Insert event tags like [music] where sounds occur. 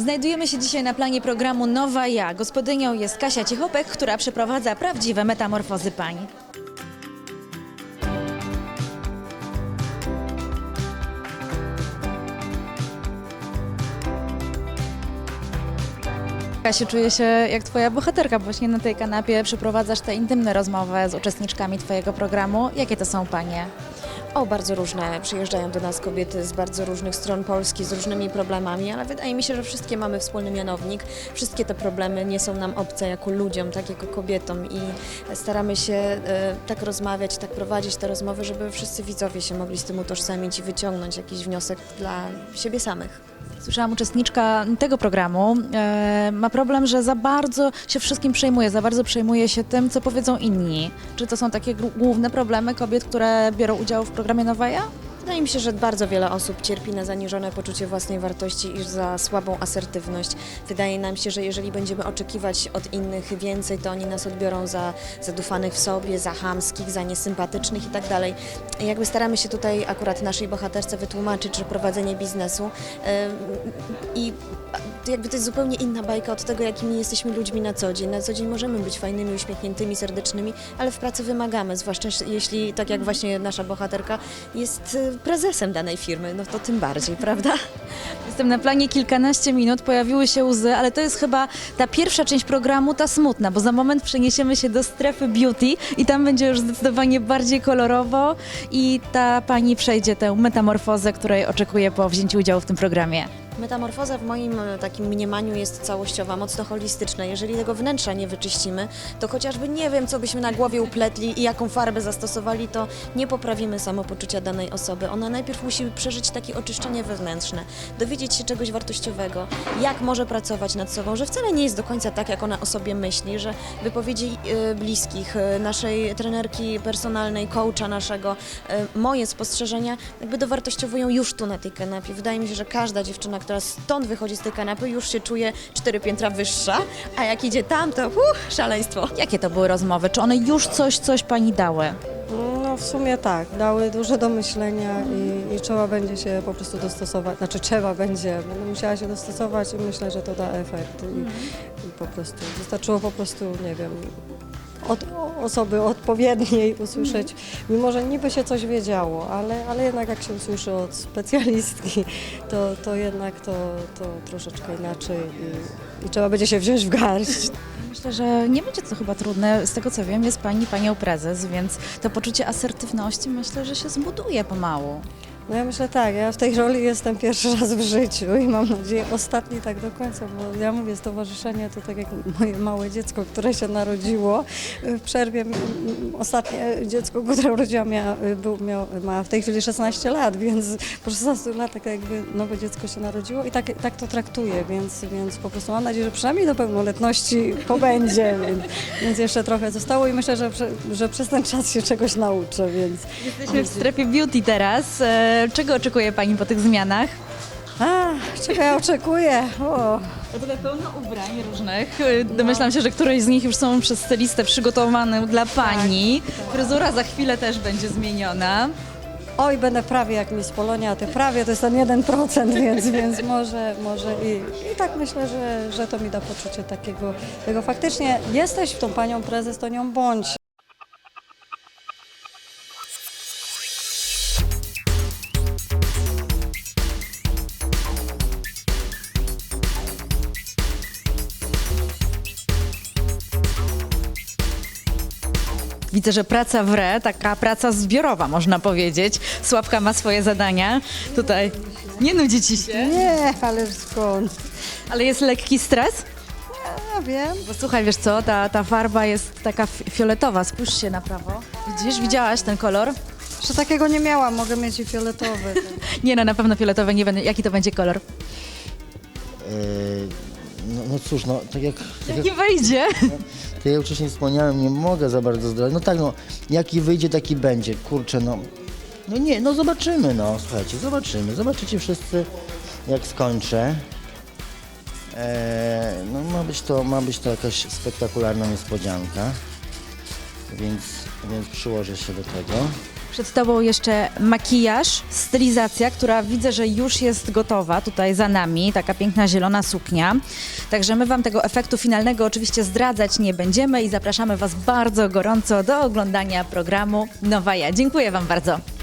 Znajdujemy się dzisiaj na planie programu Nowa Ja. Gospodynią jest Kasia Ciechopek, która przeprowadza prawdziwe metamorfozy pań. Kasiu, czuję się jak twoja bohaterka. Właśnie na tej kanapie przeprowadzasz te intymne rozmowy z uczestniczkami twojego programu. Jakie to są panie? O, bardzo różne. Przyjeżdżają do nas kobiety z bardzo różnych stron Polski, z różnymi problemami, ale wydaje mi się, że wszystkie mamy wspólny mianownik. Wszystkie te problemy nie są nam obce jako ludziom, tak jako kobietom i staramy się e, tak rozmawiać, tak prowadzić te rozmowy, żeby wszyscy widzowie się mogli z tym utożsamić i wyciągnąć jakiś wniosek dla siebie samych. Słyszałam, uczestniczka tego programu e, ma problem, że za bardzo się wszystkim przejmuje, za bardzo przejmuje się tym, co powiedzą inni. Czy to są takie główne problemy kobiet, które biorą udział w programie Nowaja? Wydaje mi się, że bardzo wiele osób cierpi na zaniżone poczucie własnej wartości i za słabą asertywność. Wydaje nam się, że jeżeli będziemy oczekiwać od innych więcej, to oni nas odbiorą za zadufanych w sobie, za chamskich, za niesympatycznych i tak Jakby staramy się tutaj akurat naszej bohaterce wytłumaczyć, że prowadzenie biznesu em, i jakby to jest zupełnie inna bajka od tego, jakimi jesteśmy ludźmi na co dzień. Na co dzień możemy być fajnymi, uśmiechniętymi, serdecznymi, ale w pracy wymagamy, zwłaszcza jeśli, tak jak właśnie nasza bohaterka, jest y, prezesem danej firmy, no to tym bardziej, [laughs] prawda? Jestem na planie kilkanaście minut, pojawiły się łzy, ale to jest chyba ta pierwsza część programu, ta smutna, bo za moment przeniesiemy się do strefy beauty i tam będzie już zdecydowanie bardziej kolorowo i ta pani przejdzie tę metamorfozę, której oczekuje po wzięciu udziału w tym programie. Metamorfoza w moim e, takim mniemaniu jest całościowa, mocno holistyczna. Jeżeli tego wnętrza nie wyczyścimy, to chociażby nie wiem, co byśmy na głowie upletli i jaką farbę zastosowali, to nie poprawimy samopoczucia danej osoby. Ona najpierw musi przeżyć takie oczyszczenie wewnętrzne, dowiedzieć się czegoś wartościowego, jak może pracować nad sobą, że wcale nie jest do końca tak, jak ona o sobie myśli, że wypowiedzi e, bliskich, e, naszej trenerki personalnej, coacha naszego, moje spostrzeżenia jakby dowartościowują już tu na tej kanapie. Wydaje mi się, że każda dziewczyna, stąd wychodzi z tej kanapy, już się czuje cztery piętra wyższa, a jak idzie tam, to uh, szaleństwo. Jakie to były rozmowy? Czy one już coś, coś pani dały? No w sumie tak, dały dużo do myślenia i, i trzeba będzie się po prostu dostosować, znaczy trzeba będzie, będę musiała się dostosować i myślę, że to da efekt i, i po prostu wystarczyło po prostu, nie wiem, od osoby odpowiedniej usłyszeć, mimo że niby się coś wiedziało, ale, ale jednak jak się usłyszy od specjalistki, to, to jednak to, to troszeczkę inaczej i, i trzeba będzie się wziąć w garść. Myślę, że nie będzie to chyba trudne. Z tego co wiem, jest pani panią prezes, więc to poczucie asertywności myślę, że się zbuduje pomału. No ja myślę tak, ja w tej roli jestem pierwszy raz w życiu i mam nadzieję ostatni tak do końca, bo ja mówię, stowarzyszenie to tak jak moje małe dziecko, które się narodziło w przerwie. Ostatnie dziecko, które urodziłam, miała, był, miał, ma w tej chwili 16 lat, więc po 16 latach jakby nowe dziecko się narodziło i tak, tak to traktuję, więc, więc po prostu mam nadzieję, że przynajmniej do pełnoletności pobędzie, więc, więc jeszcze trochę zostało i myślę, że, że przez ten czas się czegoś nauczę, więc Jesteśmy w strefie beauty teraz. Czego oczekuje pani po tych zmianach? A, czego ja oczekuję? O, Tutaj pełno ubrań różnych. E, Domyślam się, że któreś z nich już są przez stylistę przygotowane dla pani. Fryzura za chwilę też będzie zmieniona. oj, będę prawie jak Miss Polonia, a ty prawie to jest ten 1%, więc, więc może, może i, i tak myślę, że, że to mi da poczucie takiego, tego faktycznie jesteś tą panią prezes, to nią bądź. Widzę, że praca w re, taka praca zbiorowa można powiedzieć. Sławka ma swoje zadania. Tutaj nie nudzi ci się, Nie, ale skąd? ale jest lekki stres. Ja wiem. Bo słuchaj, wiesz co, ta, ta farba jest taka fi- fioletowa. Spójrz się na prawo. Widzisz, widziałaś ten kolor? Że takiego nie miałam, mogę mieć i fioletowy. [laughs] Nie no, na pewno fioletowe nie będę. Jaki to będzie kolor? Yy, No, no cóż, no tak jak, tak jak Nie wejdzie. Tak jak wcześniej wspomniałem, nie mogę za bardzo zdradzić. No tak, no jaki wyjdzie, taki będzie. Kurczę, no. No nie, no zobaczymy, no słuchajcie, zobaczymy. Zobaczycie wszyscy, jak skończę. Eee, no ma być, to, ma być to jakaś spektakularna niespodzianka, więc, więc przyłożę się do tego. Przed Tobą jeszcze makijaż, stylizacja, która widzę, że już jest gotowa tutaj za nami, taka piękna zielona suknia. Także my Wam tego efektu finalnego oczywiście zdradzać nie będziemy i zapraszamy Was bardzo gorąco do oglądania programu Nowa Ja. Dziękuję Wam bardzo.